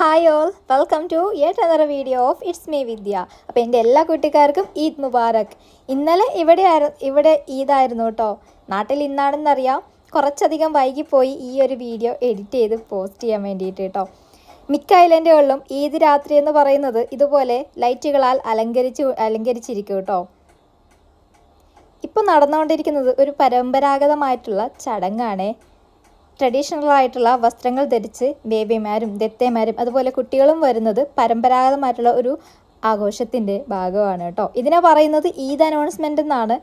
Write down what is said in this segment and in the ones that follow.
Hi all welcome to yet നിറ video of it's me Vidya അപ്പോൾ എന്റെ എല്ലാ കുട്ടിക്കാർക്കും ഈദ് മുബാറക്. ഇന്നലെ ഇവിടെ ഇവിടെ ഈദായിരുന്നു കേട്ടോ നാട്ടിൽ ഇന്നാണെന്നറിയാം. കുറച്ചധികം വൈകിപ്പോയി ഈ ഒരു വീഡിയോ എഡിറ്റ് ചെയ്ത് പോസ്റ്റ് ചെയ്യാൻ വേണ്ടിയിട്ട് കേട്ടോ മിക്ക ഐലൻഡുകളിലും ഈദ് രാത്രി എന്ന് പറയുന്നത് ഇതുപോലെ ലൈറ്റുകളാൽ അലങ്കരിച്ചു അലങ്കരിച്ചിരിക്കും കേട്ടോ ഇപ്പോൾ നടന്നുകൊണ്ടിരിക്കുന്നത് ഒരു പരമ്പരാഗതമായിട്ടുള്ള ചടങ്ങാണേ. ട്രഡീഷണൽ ആയിട്ടുള്ള വസ്ത്രങ്ങൾ ധരിച്ച് ബേബിമാരും ദത്തേമാരും അതുപോലെ കുട്ടികളും വരുന്നത് പരമ്പരാഗതമായിട്ടുള്ള ഒരു ആഘോഷത്തിന്റെ ഭാഗമാണ് കേട്ടോ. ഇതിനെ പറയുന്നത് ഈദ് അനൗൺസ്മെന്റ് എന്നാണ്.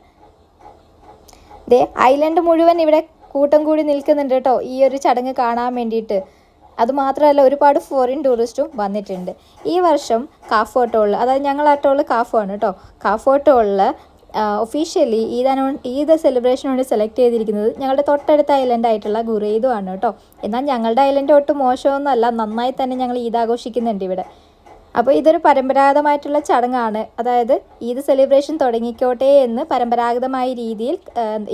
ദേ ഐലൻഡ് മുഴുവൻ ഇവിടെ കൂട്ടം കൂടി നിൽക്കുന്നുണ്ട് കേട്ടോ. ഈ ഒരു ചടങ്ങ് കാണാൻ വേണ്ടിയിട്ട്. അതുമാത്രമല്ല ഒരുപാട് ഫോറിൻ ടൂറിസ്റ്റും വന്നിട്ടുണ്ട്. ഈ വർഷം കാഫോ ടോളിൽ അതായത് ഞങ്ങൾ കാഫോ ആണ് കേട്ടോ. കാഫോ ടോളിൽ ഒഫീഷ്യലി ഈദ് അനൗ ഈദ് സെലിബ്രേഷന് വേണ്ടി സെലക്ട് ചെയ്തിരിക്കുന്നത് ഞങ്ങളുടെ തൊട്ടടുത്ത ഐലൻഡ് ആയിട്ടുള്ള ഗുറൈദു ആണ് കേട്ടോ. എന്നാൽ ഞങ്ങളുടെ ഐലൻഡ് ഒട്ടും മോശമൊന്നുമല്ല. നന്നായി തന്നെ ഞങ്ങൾ ഈദ് ആഘോഷിക്കുന്നുണ്ട് ഇവിടെ. അപ്പോൾ ഇതൊരു പരമ്പരാഗതമായിട്ടുള്ള ചടങ്ങാണ്. അതായത് ഈദ് സെലിബ്രേഷൻ തുടങ്ങിക്കോട്ടെ എന്ന് പരമ്പരാഗതമായ രീതിയിൽ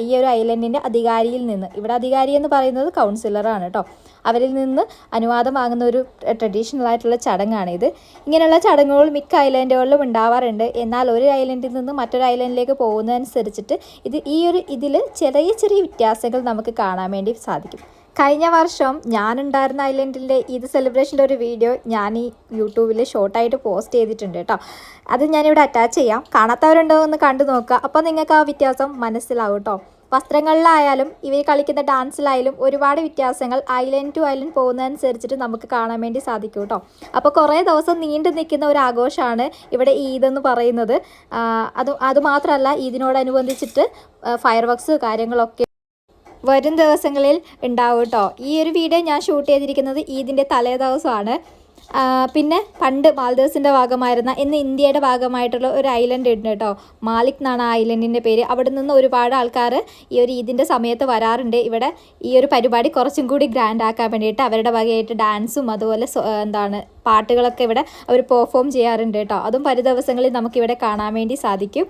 ഈ ഒരു ഐലൻഡിന്റെ അധികാരിയിൽ നിന്ന് ഇവിടെ അധികാരി എന്ന് പറയുന്നത് കൗൺസിലറാണ് കേട്ടോ അവരിൽ നിന്ന് അനുവാദം വാങ്ങുന്ന ഒരു ട്രഡീഷണൽ ആയിട്ടുള്ള ചടങ്ങാണിത് ഇങ്ങനെയുള്ള ചടങ്ങുകൾ മിക്ക ഐലൻഡുകളിലും ഉണ്ടാവാറുണ്ട്. എന്നാൽ ഒരു ഐലൻഡിൽ നിന്ന് മറ്റൊരു ഐലൻഡിലേക്ക് പോകുന്നതനുസരിച്ചിട്ട് ഇത് ഈ ഒരു ഇതിൽ ചെറിയ ചെറിയ വ്യത്യാസങ്ങൾ നമുക്ക് കാണാൻ വേണ്ടി സാധിക്കും. കഴിഞ്ഞ വർഷം ഞാനുണ്ടായിരുന്ന ഐലൻഡിന്റെ ഈദ് സെലിബ്രേഷന്റെ ഒരു വീഡിയോ ഞാൻ ഈ യൂട്യൂബിൽ ഷോർട്ടായിട്ട് പോസ്റ്റ് ചെയ്തിട്ടുണ്ട് കേട്ടോ അത് ഞാനിവിടെ അറ്റാച്ച് ചെയ്യാം. കാണാത്തവരുണ്ടോ എന്ന് കണ്ടു നോക്കുക. അപ്പോൾ നിങ്ങൾക്ക് ആ വ്യത്യാസം മനസ്സിലാവും കേട്ടോ വസ്ത്രങ്ങളിലായാലും ഇവർ കളിക്കുന്ന ഡാൻസിലായാലും ഒരുപാട് വ്യത്യാസങ്ങൾ ഐലൻഡ് ടു ഐലൻഡ് പോകുന്നതനുസരിച്ചിട്ട് നമുക്ക് കാണാൻ വേണ്ടി സാധിക്കും കേട്ടോ അപ്പോൾ കുറേ ദിവസം നീണ്ടു നിൽക്കുന്ന ഒരു ആഘോഷമാണ് ഇവിടെ ഈദ് എന്ന് പറയുന്നത്. അത് അതുമാത്രമല്ല ഈദിനോടനുബന്ധിച്ചിട്ട് ഫയർ വർക്ക്സ് കാര്യങ്ങളൊക്കെ വരും ദിവസങ്ങളിൽ ഉണ്ടാവും കേട്ടോ. ഈ ഒരു വീഡിയോ ഞാൻ ഷൂട്ട് ചെയ്തിരിക്കുന്നത് ഈദിന്റെ തലേ ദിവസമാണ്. പിന്നെ പണ്ട് മാൽദീവ്സിന്റെ ഭാഗമായിരുന്ന ഇന്ന് ഇന്ത്യയുടെ ഭാഗമായിട്ടുള്ള ഒരു ഐലൻഡ് ഉണ്ട് കേട്ടോ. മാലിക് എന്നാണ് ആ ഐലൻഡിന്റെ പേര്. അവിടെ നിന്ന് ഒരുപാട് ആൾക്കാർ ഈ ഒരു ഈദിന്റെ സമയത്ത് വരാറുണ്ട്. ഇവിടെ ഈ ഒരു പരിപാടി കുറച്ചും കൂടി ഗ്രാൻഡ് ആക്കാൻ വേണ്ടിയിട്ട് അവരുടെ വകയായിട്ട് ഡാൻസും അതുപോലെ എന്താണ് പാട്ടുകളൊക്കെ ഇവിടെ അവർ പെർഫോം ചെയ്യാറുണ്ട് കേട്ടോ. അതും പരി ദിവസങ്ങളിൽ നമുക്കിവിടെ കാണാൻ വേണ്ടി സാധിക്കും.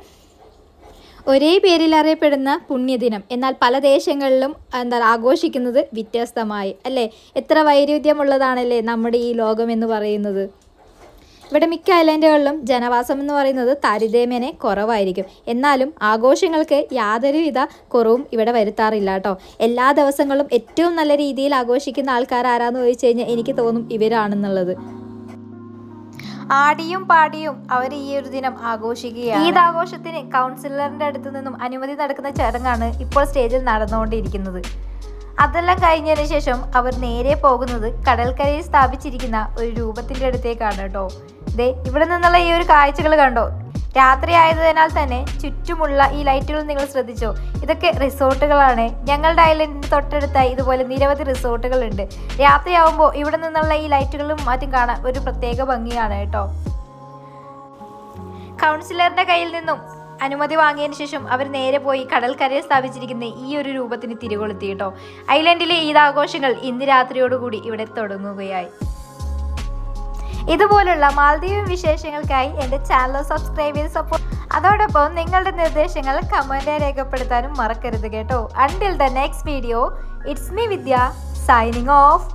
ഒരേ പേരിൽ അറിയപ്പെടുന്ന പുണ്യദിനം. എന്നാൽ പല ദേശങ്ങളിലും എന്താ ആഘോഷിക്കുന്നത് വ്യത്യസ്തമായി. അല്ലേ? എത്ര വൈരുദ്ധ്യമുള്ളതാണല്ലേ നമ്മുടെ ഈ ലോകം എന്ന് പറയുന്നത്. ഇവിടെ മിക്ക ഐലൻഡുകളിലും ജനവാസം എന്ന് പറയുന്നത് താരതമ്യേനെ കുറവായിരിക്കും. എന്നാലും ആഘോഷങ്ങൾക്ക് യാതൊരുവിധ കുറവും ഇവിടെ വരുത്താറില്ല കേട്ടോ. എല്ലാ ദിവസങ്ങളും ഏറ്റവും നല്ല രീതിയിൽ ആഘോഷിക്കുന്ന ആൾക്കാർ ആരാന്ന് ചോദിച്ചു കഴിഞ്ഞാൽ എനിക്ക് തോന്നും ഇവരാണെന്നുള്ളത്. ആടിയും പാടിയും അവർ ഈ ഒരു ദിനം ആഘോഷിക്കുകയാണ്. ഈ ആഘോഷത്തിന് കൗൺസിലറിന്റെ അടുത്തു നിന്നും അനുമതി നടക്കുന്ന ചടങ്ങാണ് ഇപ്പോൾ സ്റ്റേജിൽ നടന്നുകൊണ്ടിരിക്കുന്നത്. അതെല്ലാം കഴിഞ്ഞതിന് ശേഷം അവർ നേരെ പോകുന്നത് കടൽക്കരയിൽ സ്ഥാപിച്ചിരിക്കുന്ന ഒരു രൂപത്തിന്റെ അടുത്തേക്കാണ് കേട്ടോ. ദേ ഇവിടെ നിന്നുള്ള ഈ ഒരു കാഴ്ചകൾ കണ്ടോ? രാത്രി ആയതിനാൽ തന്നെ ചുറ്റുമുള്ള ഈ ലൈറ്റുകൾ നിങ്ങൾ ശ്രദ്ധിച്ചോ? ഇതൊക്കെ റിസോർട്ടുകളാണ്. ഞങ്ങളുടെ ഐലൻഡിന് തൊട്ടടുത്തായി ഇതുപോലെ നിരവധി റിസോർട്ടുകൾ ഉണ്ട് രാത്രിയാവുമ്പോൾ ഇവിടെ നിന്നുള്ള ഈ ലൈറ്റുകളും മറ്റും കാണാൻ ഒരു പ്രത്യേക ഭംഗിയാണ് കേട്ടോ. കൗൺസിലറിന്റെ കയ്യിൽ നിന്നും അനുമതി വാങ്ങിയതിന് ശേഷം അവർ നേരെ പോയി കടൽക്കരയിൽ സ്ഥാപിച്ചിരിക്കുന്ന ഈ ഒരു രൂപത്തിന് തിരികൊളുത്തി കേട്ടോ. ഐലൻഡിലെ ഈദാഘോഷങ്ങൾ ഇന്ന് രാത്രിയോടുകൂടി ഇവിടെ തുടങ്ങുകയായി. ഇതുപോലുള്ള മാലദ്വീപ് വിശേഷങ്ങൾക്കായി എന്റെ ചാനൽ സബ്സ്ക്രൈബ് ചെയ്ത് സപ്പോർട്ട് അതോടൊപ്പം നിങ്ങളുടെ നിർദ്ദേശങ്ങൾ കമന്റായി രേഖപ്പെടുത്താനും മറക്കരുത് കേട്ടോ. Until the next video it's me Vidya signing off